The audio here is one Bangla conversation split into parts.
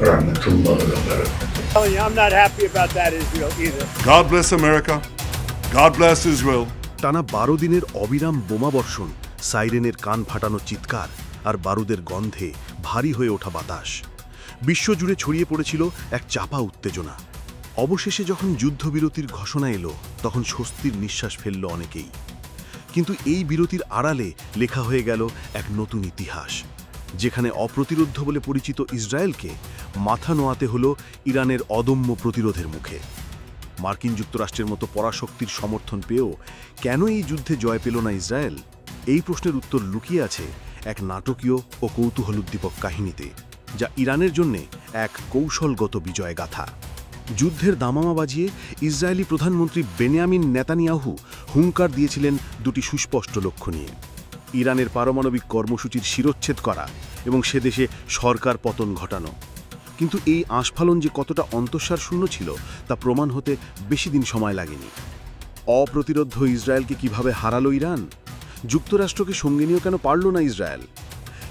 Rahmetullahi ve Berekatuhu. telling you, I'm not happy about that Israel either. God bless America. God bless Israel. টানা বারো দিনের অবিরাম বোমাবর্ষণ সাইরেনের কান ফাটানো চিৎকার আর বারুদের গন্ধে ভারী হয়ে ওঠা বাতাস বিশ্বজুড়ে ছড়িয়ে পড়েছিল এক চাপা উত্তেজনা অবশেষে যখন যুদ্ধবিরতির ঘোষণা এলো তখন স্বস্তির নিঃশ্বাস ফেলল অনেকেই কিন্তু এই বিরতির আড়ালে লেখা হয়ে গেল এক নতুন ইতিহাস যেখানে অপ্রতিরোধ্য বলে পরিচিত ইসরায়েলকে মাথা নোয়াতে হল ইরানের অদম্য প্রতিরোধের মুখে। মার্কিন যুক্তরাষ্ট্রের মতো পরাশক্তির সমর্থন পেয়েও কেন এই যুদ্ধে জয় পেল না ইসরায়েল? এই প্রশ্নের উত্তর লুকিয়ে আছে এক নাটকীয় ও কৌতূহল উদ্দীপক কাহিনীতে, যা ইরানের জন্যে এক কৌশলগত বিজয় গাথা যুদ্ধের দামামা বাজিয়ে ইসরায়েলি প্রধানমন্ত্রী বেনিয়ামিন নেতানিয়াহু হুঙ্কার দিয়েছিলেন দুটি সুস্পষ্ট লক্ষ্য নিয়ে। ইরানের পারমাণবিক কর্মসূচির শিরোচ্ছেদ করা এবং সে দেশে সরকার পতন ঘটানো। কিন্তু এই আস্ফালন যে কতটা অন্তঃসার শূন্য ছিল, তা প্রমাণ হতে বেশি দিন সময় লাগেনি। অপ্রতিরোধ্য ইসরায়েলকে কীভাবে হারালো ইরান? যুক্তরাষ্ট্রকে সঙ্গে নিয়েও কেন পারল না ইসরায়েল?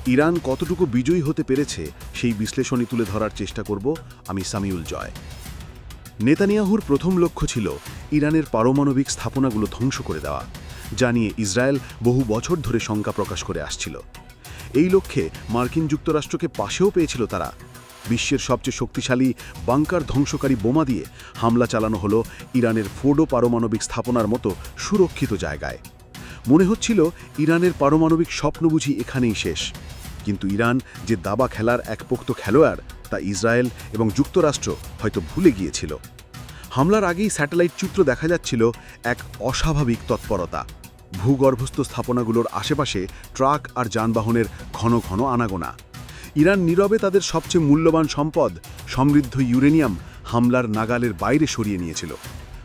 ইরান কতটুকু বিজয়ী হতে পেরেছে, সেই বিশ্লেষণই তুলে ধরার চেষ্টা করব আমি সামিউল জয়। নেতানিয়াহুর প্রথম লক্ষ্য ছিল ইরানের পারমাণবিক স্থাপনাগুলো ধ্বংস করে দেওয়া। যা নিয়ে ইসরায়েল বহু বছর ধরে শঙ্কা প্রকাশ করে আসছিল। এই লক্ষ্যে মার্কিন যুক্তরাষ্ট্রকে পাশেও পেয়েছিল তারা। বিশ্বের সবচেয়ে শক্তিশালী বাংকার ধ্বংসকারী বোমা দিয়ে হামলা চালানো হলো ইরানের ফোডো পারমাণবিক স্থাপনার মতো সুরক্ষিত জায়গায়। মনে হচ্ছিল ইরানের পারমাণবিক স্বপ্ন বুঝি এখানেই শেষ। কিন্তু ইরান যে দাবা খেলার এক পোক্ত খেলোয়াড় তা ইসরায়েল এবং যুক্তরাষ্ট্র হয়তো ভুলে গিয়েছিল। হামলার আগেই স্যাটেলাইট চিত্র দেখা যাচ্ছিল এক অস্বাভাবিক তৎপরতা। ভূগর্ভস্থ স্থাপনাগুলোর আশেপাশে ট্রাক আর যানবাহনের ঘন ঘন আনাগোনা। ইরান নীরবে তাদের সবচেয়ে মূল্যবান সম্পদ, সমৃদ্ধ ইউরেনিয়াম, হামলার নাগালের বাইরে সরিয়ে নিয়েছিল।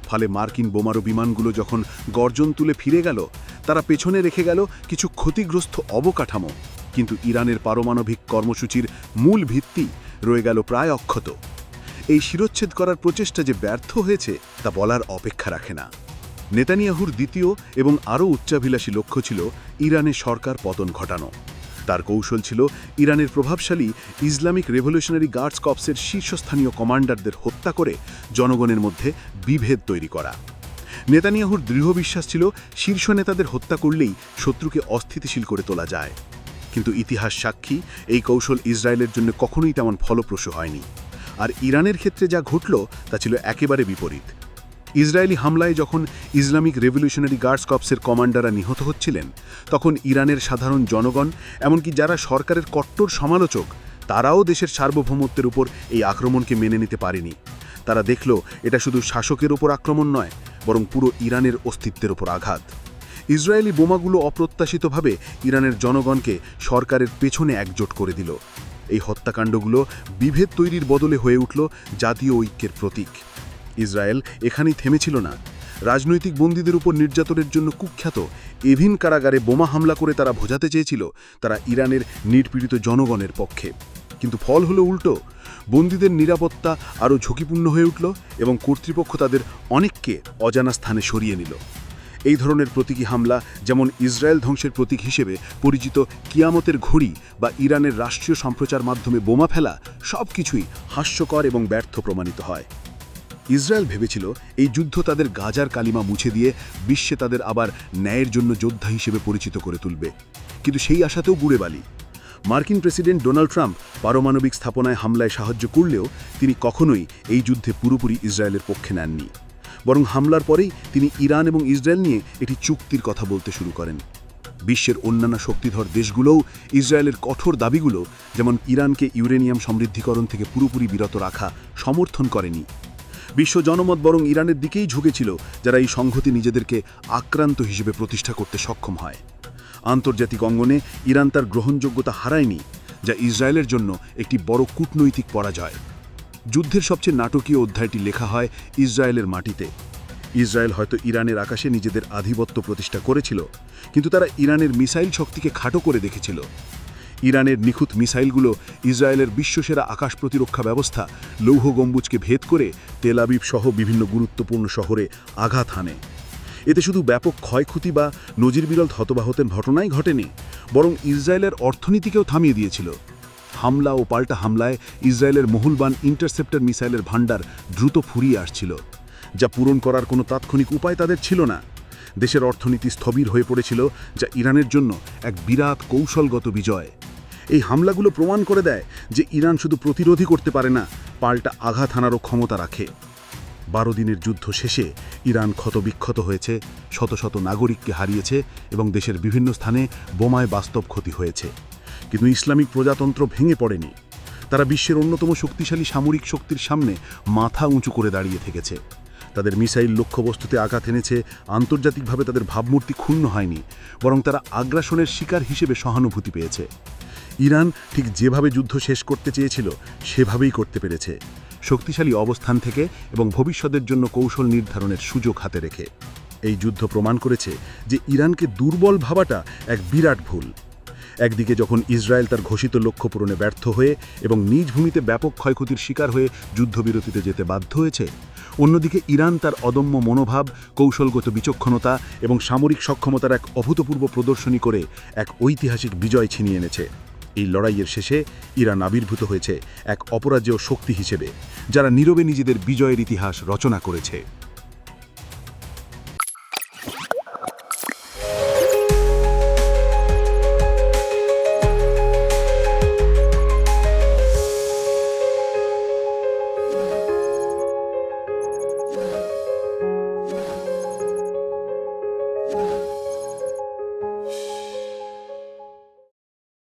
ফলে মার্কিন বোমারু বিমানগুলো যখন গর্জন তুলে ফিরে গেল, তারা পেছনে রেখে গেল কিছু ক্ষতিগ্রস্ত অবকাঠামো। কিন্তু ইরানের পারমাণবিক কর্মসূচির মূল ভিত্তি রয়ে গেল প্রায় অক্ষত। এই শিরোচ্ছেদ করার প্রচেষ্টা যে ব্যর্থ হয়েছে, তা বলার অপেক্ষা রাখে না। নেতানিয়াহুর দ্বিতীয় এবং আরও উচ্চাভিলাষী লক্ষ্য ছিল ইরানে সরকার পতন ঘটানো। তার কৌশল ছিল ইরানের প্রভাবশালী ইসলামিক রেভলিউশনারি গার্ডস কপসের শীর্ষস্থানীয় কমান্ডারদের হত্যা করে জনগণের মধ্যে বিভেদ তৈরি করা। নেতানিয়াহুর দৃঢ় বিশ্বাস ছিল শীর্ষ নেতাদের হত্যা করলেই শত্রুকে অস্থিতিশীল করে তোলা যায়। কিন্তু ইতিহাস সাক্ষী, এই কৌশল ইসরায়েলের জন্য কখনোই তেমন ফলপ্রসূ হয়নি। আর ইরানের ক্ষেত্রে যা ঘটল, তা ছিল একেবারে বিপরীত। ইসরায়েলি হামলায় যখন ইসলামিক রেভলিউশনারি গার্ডস কপসের কমান্ডাররা নিহত হচ্ছিলেন, তখন ইরানের সাধারণ জনগণ, এমনকি যারা সরকারের কট্টর সমালোচক, তারাও দেশের সার্বভৌমত্বের উপর এই আক্রমণকে মেনে নিতে পারেনি। তারা দেখল, এটা শুধু শাসকের ওপর আক্রমণ নয়, বরং পুরো ইরানের অস্তিত্বের ওপর আঘাত। ইসরায়েলি বোমাগুলো অপ্রত্যাশিতভাবে ইরানের জনগণকে সরকারের পেছনে একজোট করে দিল। এই হত্যাকাণ্ডগুলো বিভেদ তৈরির বদলে হয়ে উঠল জাতীয় ঐক্যের প্রতীক। ইসরায়েল এখানেই থেমেছিল না। রাজনৈতিক বন্দীদের উপর নির্যাতনের জন্য কুখ্যাত এভিন কারাগারে বোমা হামলা করে তারা বোঝাতে চেয়েছিল, তারা ইরানের নির্পীড়িত জনগণের পক্ষে। কিন্তু ফল হলো উল্টো, বন্দীদের নিরাপত্তা আরও ঝুঁকিপূর্ণ হয়ে উঠল এবং কর্তৃপক্ষ তাদের অনেককে অজানা স্থানে সরিয়ে নিল। এই ধরনের প্রতীকী হামলা যেমন ইসরায়েল ধ্বংসের প্রতীক হিসেবে পরিচিত কিয়ামতের ঘড়ি বা ইরানের রাষ্ট্রীয় সম্প্রচার মাধ্যমে বোমা ফেলা সব কিছুই হাস্যকর এবং ব্যর্থ প্রমাণিত হয়। ইসরায়েল ভেবেছিল এই যুদ্ধ তাদের গাজার কালিমা মুছে দিয়ে বিশ্বে তাদের আবার ন্যায়ের জন্য যোদ্ধা হিসেবে পরিচিত করে তুলবে। কিন্তু সেই আশাতেও গুড়ে বালি। মার্কিন প্রেসিডেন্ট ডোনাল্ড ট্রাম্প পারমাণবিক স্থাপনায় হামলায় সাহায্য করলেও তিনি কখনোই এই যুদ্ধে পুরোপুরি ইসরায়েলের পক্ষে নেননি। বরং হামলার পরেই তিনি ইরান এবং ইসরায়েল নিয়ে একটি চুক্তির কথা বলতে শুরু করেন। বিশ্বের অন্যান্য শক্তিধর দেশগুলোও ইসরায়েলের কঠোর দাবিগুলো, যেমন ইরানকে ইউরেনিয়াম সমৃদ্ধিকরণ থেকে পুরোপুরি বিরত রাখা, সমর্থন করেনি। বিশ্ব জনমত বরং ইরানের দিকেই ঝুঁকেছিল, যারা এই সংহতি নিজেদেরকে আক্রান্ত হিসেবে প্রতিষ্ঠা করতে সক্ষম হয়। আন্তর্জাতিক অঙ্গনে ইরান তার গ্রহণযোগ্যতা হারায়নি, যা ইসরায়েলের জন্য একটি বড় কূটনৈতিক পরাজয়। যুদ্ধের সবচেয়ে নাটকীয় অধ্যায়টি লেখা হয় ইসরায়েলের মাটিতে। ইসরায়েল হয়তো ইরানের আকাশে নিজেদের আধিপত্য প্রতিষ্ঠা করেছিল, কিন্তু তারা ইরানের মিসাইল শক্তিকে খাটো করে দেখেছিল। ইরানের নিখুঁত মিসাইলগুলো ইসরায়েলের বিশ্বসেরা আকাশ প্রতিরক্ষা ব্যবস্থা, লৌহ গম্বুজকে ভেদ করে তেল আবিব সহ বিভিন্ন গুরুত্বপূর্ণ শহরে আঘাত হানে। এতে শুধু ব্যাপক ক্ষয়ক্ষতি বা নজিরবিরল হতবাহতের ঘটনাই ঘটেনি, বরং ইসরায়েলের অর্থনীতিকেও থামিয়ে দিয়েছিল। হামলা ও পাল্টা হামলায় ইসরায়েলের মহুলবান ইন্টারসেপ্টর মিসাইলের ভাণ্ডার দ্রুত ফুরিয়ে আসছিল। যা পূরণ করার কোনো তাৎক্ষণিক উপায় তাদের ছিল না। দেশের অর্থনীতি স্থবির হয়ে পড়েছিল, যা ইরানের জন্য এক বিরাট কৌশলগত বিজয়। এই হামলাগুলো প্রমাণ করে দেয় যে ইরান শুধু প্রতিরোধই করতে পারে না, পাল্টা আঘাত হানারও ক্ষমতা রাখে। বারো দিনের যুদ্ধ শেষে ইরান ক্ষতবিক্ষত হয়েছে, শত শত নাগরিককে হারিয়েছে এবং দেশের বিভিন্ন স্থানে বোমায় বাস্তব ক্ষতি হয়েছে। কিন্তু ইসলামিক প্রজাতন্ত্র ভেঙে পড়েনি। তারা বিশ্বের অন্যতম শক্তিশালী সামরিক শক্তির সামনে মাথা উঁচু করে দাঁড়িয়ে থেকেছে। তাদের মিসাইল লক্ষ্যবস্তুতে আঘাত এনেছে, আন্তর্জাতিকভাবে তাদের ভাবমূর্তি ক্ষুণ্ণ হয়নি, বরং তারা আগ্রাসনের শিকার হিসেবে সহানুভূতি পেয়েছে। ইরান ঠিক যেভাবে যুদ্ধ শেষ করতে চেয়েছিল, সেভাবেই করতে পেরেছে। শক্তিশালী অবস্থান থেকে এবং ভবিষ্যতের জন্য কৌশল নির্ধারণের সুযোগ হাতে রেখে। এই যুদ্ধ প্রমাণ করেছে যে ইরানকে দুর্বল ভাবাটা এক বিরাট ভুল। একদিকে যখন ইসরায়েল তার ঘোষিত লক্ষ্য পূরণে ব্যর্থ হয়ে এবং নিজ ভূমিতে ব্যাপক ক্ষয়ক্ষতির শিকার হয়ে যুদ্ধবিরতিতে যেতে বাধ্য হয়েছে, অন্যদিকে ইরান তার অদম্য মনোভাব, কৌশলগত বিচক্ষণতা এবং সামরিক সক্ষমতার এক অভূতপূর্ব প্রদর্শনী করে এক ঐতিহাসিক বিজয় ছিনিয়ে এনেছে। এই লড়াইয়ের শেষে ইরান আবির্ভূত হয়েছে এক অপরাজেয় শক্তি হিসেবে, যারা নীরবে নিজেদের বিজয়ের ইতিহাস রচনা করেছে।